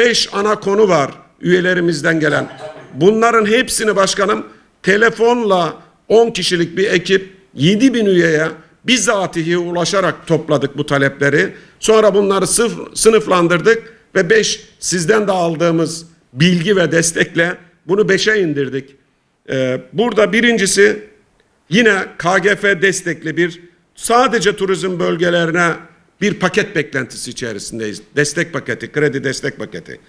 Beş ana konu var üyelerimizden gelen. Bunların hepsini başkanım telefonla 10 kişilik bir ekip 7 bin üyeye bizatihi ulaşarak topladık bu talepleri. Sonra bunları sıf- sınıflandırdık ve 5 sizden de aldığımız bilgi ve destekle bunu 5'e indirdik. Ee, burada birincisi yine KGF destekli bir sadece turizm bölgelerine bir paket beklentisi içerisindeyiz. Destek paketi, kredi destek paketi.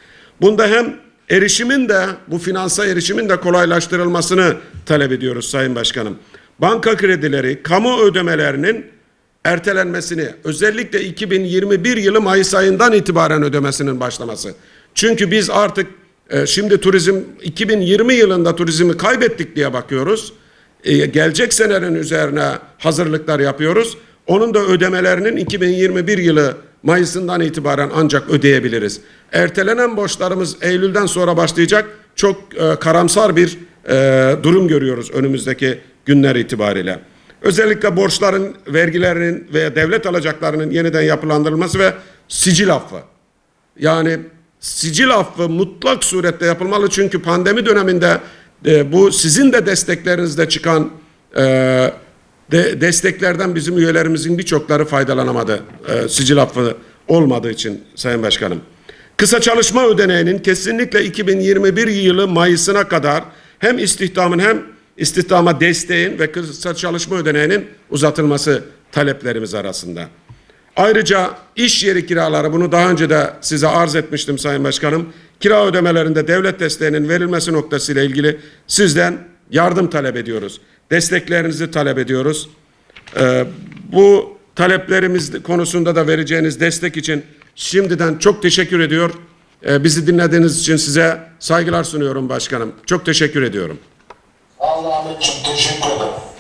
Bunda hem erişimin de bu finansa erişimin de kolaylaştırılmasını talep ediyoruz Sayın Başkanım. Banka kredileri, kamu ödemelerinin ertelenmesini özellikle 2021 yılı Mayıs ayından itibaren ödemesinin başlaması. Çünkü biz artık e, şimdi turizm 2020 yılında turizmi kaybettik diye bakıyoruz. E, gelecek senenin üzerine hazırlıklar yapıyoruz. Onun da ödemelerinin 2021 yılı Mayıs'ından itibaren ancak ödeyebiliriz. Ertelenen borçlarımız Eylül'den sonra başlayacak. Çok e, karamsar bir e, durum görüyoruz önümüzdeki günler itibariyle. Özellikle borçların, vergilerinin ve devlet alacaklarının yeniden yapılandırılması ve sicil affı. Yani sicil affı mutlak surette yapılmalı çünkü pandemi döneminde e, bu sizin de desteklerinizde çıkan e, de, desteklerden bizim üyelerimizin birçokları faydalanamadı. E, sicil affı olmadığı için Sayın Başkanım. Kısa çalışma ödeneğinin kesinlikle 2021 yılı Mayıs'ına kadar hem istihdamın hem istihdama desteğin ve kısa çalışma ödeneğinin uzatılması taleplerimiz arasında. Ayrıca iş yeri kiraları bunu daha önce de size arz etmiştim Sayın Başkanım. Kira ödemelerinde devlet desteğinin verilmesi noktasıyla ilgili sizden yardım talep ediyoruz. Desteklerinizi talep ediyoruz. Ee, bu taleplerimiz konusunda da vereceğiniz destek için şimdiden çok teşekkür ediyor. Ee, bizi dinlediğiniz için size saygılar sunuyorum başkanım. Çok teşekkür ediyorum. Allah Ahmetciğim teşekkür ederim.